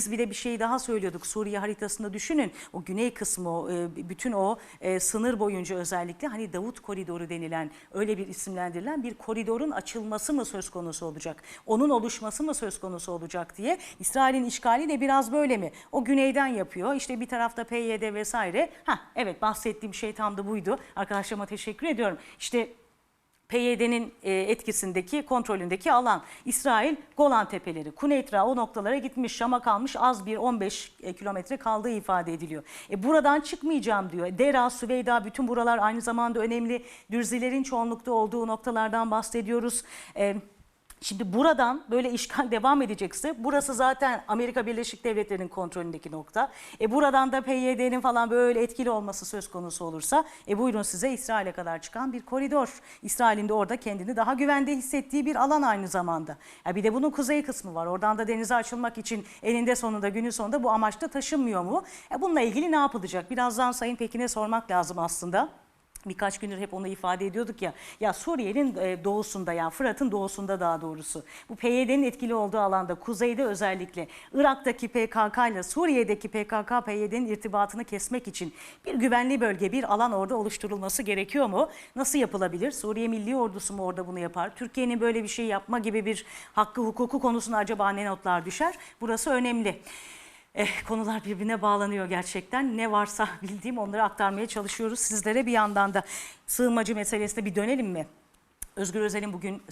Biz bir de bir şey daha söylüyorduk Suriye haritasında düşünün o güney kısmı e, bütün o e, sınır boyunca özellikle hani Davut Koridoru denilen öyle bir isimlendirilen bir koridorun açılması mı söz konusu olacak? Onun oluşması mı söz konusu olacak diye İsrail'in işgali de biraz böyle mi? O güneyden yapıyor işte bir tarafta PYD vesaire. Ha evet bahsettiğim şey tam da buydu. Arkadaşlarıma teşekkür ediyorum. İşte PYD'nin e, etkisindeki, kontrolündeki alan. İsrail Golan Tepeleri, Kuneytra o noktalara gitmiş, Şam'a kalmış az bir 15 kilometre kaldığı ifade ediliyor. E, buradan çıkmayacağım diyor. Dera, Süveyda bütün buralar aynı zamanda önemli. Dürzilerin çoğunlukta olduğu noktalardan bahsediyoruz. E, Şimdi buradan böyle işgal devam edecekse burası zaten Amerika Birleşik Devletleri'nin kontrolündeki nokta. E buradan da PYD'nin falan böyle etkili olması söz konusu olursa e buyurun size İsrail'e kadar çıkan bir koridor. İsrail'in de orada kendini daha güvende hissettiği bir alan aynı zamanda. Ya bir de bunun kuzey kısmı var. Oradan da denize açılmak için eninde sonunda günün sonunda bu amaçta taşınmıyor mu? E bununla ilgili ne yapılacak? Birazdan Sayın Pekin'e sormak lazım aslında. Birkaç gündür hep onu ifade ediyorduk ya. Ya Suriye'nin e, doğusunda yani Fırat'ın doğusunda daha doğrusu. Bu PYD'nin etkili olduğu alanda kuzeyde özellikle Irak'taki PKK ile Suriye'deki PKK PYD'nin irtibatını kesmek için bir güvenli bölge, bir alan orada oluşturulması gerekiyor mu? Nasıl yapılabilir? Suriye Milli Ordusu mu orada bunu yapar? Türkiye'nin böyle bir şey yapma gibi bir hakkı hukuku konusunda acaba ne notlar düşer? Burası önemli. Eh, konular birbirine bağlanıyor gerçekten. Ne varsa bildiğim onları aktarmaya çalışıyoruz sizlere bir yandan da. Sığınmacı meselesine bir dönelim mi? Özgür Özel'in bugün